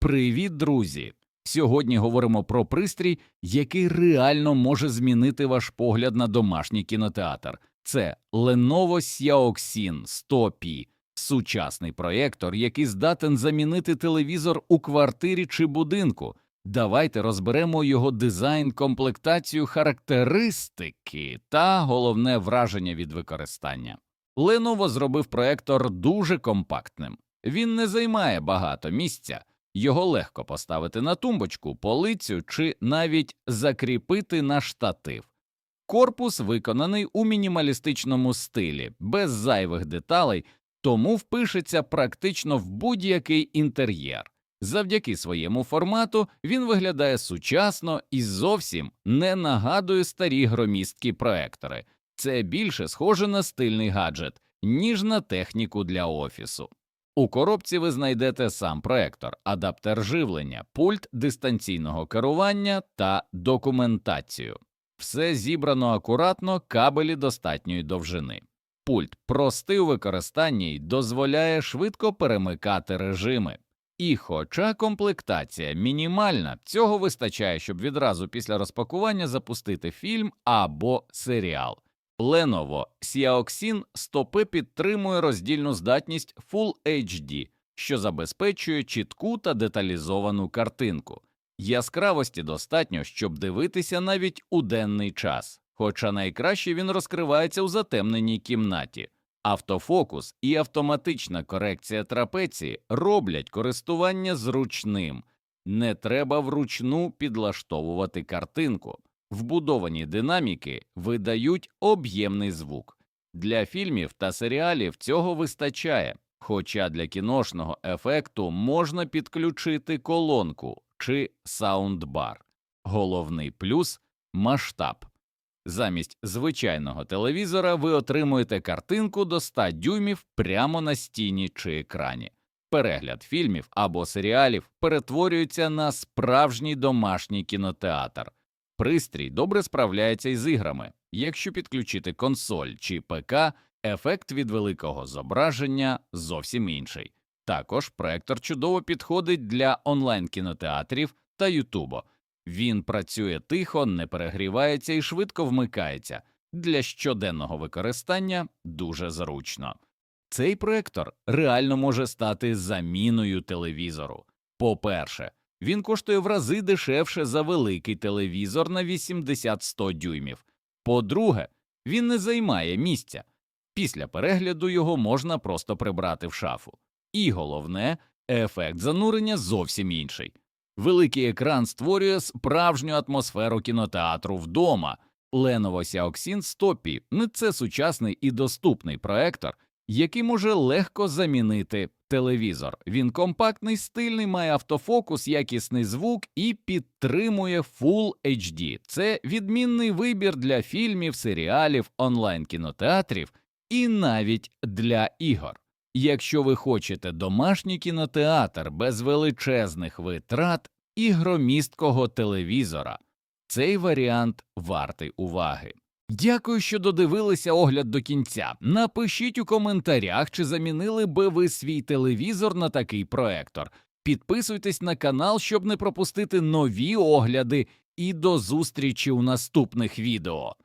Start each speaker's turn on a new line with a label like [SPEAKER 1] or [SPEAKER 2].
[SPEAKER 1] Привіт, друзі! Сьогодні говоримо про пристрій, який реально може змінити ваш погляд на домашній кінотеатр. Це Lenovo Xiaoxin 100P – сучасний проєктор, який здатен замінити телевізор у квартирі чи будинку. Давайте розберемо його дизайн, комплектацію, характеристики та головне враження від використання. Lenovo зробив проєктор дуже компактним. Він не займає багато місця, його легко поставити на тумбочку, полицю чи навіть закріпити на штатив. Корпус виконаний у мінімалістичному стилі, без зайвих деталей, тому впишеться практично в будь-який інтер'єр. Завдяки своєму формату він виглядає сучасно і зовсім не нагадує старі громісткі проектори. Це більше схоже на стильний гаджет, ніж на техніку для офісу. У коробці ви знайдете сам проектор, адаптер живлення, пульт дистанційного керування та документацію. Все зібрано акуратно, кабелі достатньої довжини. Пульт простий у використанні й дозволяє швидко перемикати режими. І хоча комплектація мінімальна, цього вистачає, щоб відразу після розпакування запустити фільм або серіал. Lenovo Xiaoxin 100P підтримує роздільну здатність Full HD, що забезпечує чітку та деталізовану картинку. Яскравості достатньо, щоб дивитися навіть у денний час, хоча найкраще він розкривається у затемненій кімнаті. Автофокус і автоматична корекція трапеції роблять користування зручним. Не треба вручну підлаштовувати картинку. Вбудовані динаміки видають об'ємний звук. Для фільмів та серіалів цього вистачає, хоча для кіношного ефекту можна підключити колонку чи саундбар. Головний плюс масштаб. Замість звичайного телевізора ви отримуєте картинку до 100 дюймів прямо на стіні чи екрані. Перегляд фільмів або серіалів перетворюється на справжній домашній кінотеатр. Пристрій добре справляється із іграми. Якщо підключити консоль чи ПК, ефект від великого зображення зовсім інший. Також проектор чудово підходить для онлайн кінотеатрів та Ютубу. Він працює тихо, не перегрівається і швидко вмикається. Для щоденного використання дуже зручно. Цей проектор реально може стати заміною телевізору. По-перше, він коштує в рази дешевше за великий телевізор на 80-100 дюймів. По-друге, він не займає місця. Після перегляду його можна просто прибрати в шафу. І головне, ефект занурення зовсім інший. Великий екран створює справжню атмосферу кінотеатру вдома. Lenovo Xiaoxin 100P – це сучасний і доступний проектор, який може легко замінити телевізор. Він компактний, стильний, має автофокус, якісний звук і підтримує Full HD. Це відмінний вибір для фільмів, серіалів, онлайн кінотеатрів і навіть для ігор. Якщо ви хочете домашній кінотеатр без величезних витрат і громісткого телевізора, цей варіант вартий уваги. Дякую, що додивилися огляд до кінця. Напишіть у коментарях, чи замінили би ви свій телевізор на такий проектор. Підписуйтесь на канал, щоб не пропустити нові огляди, і до зустрічі у наступних відео.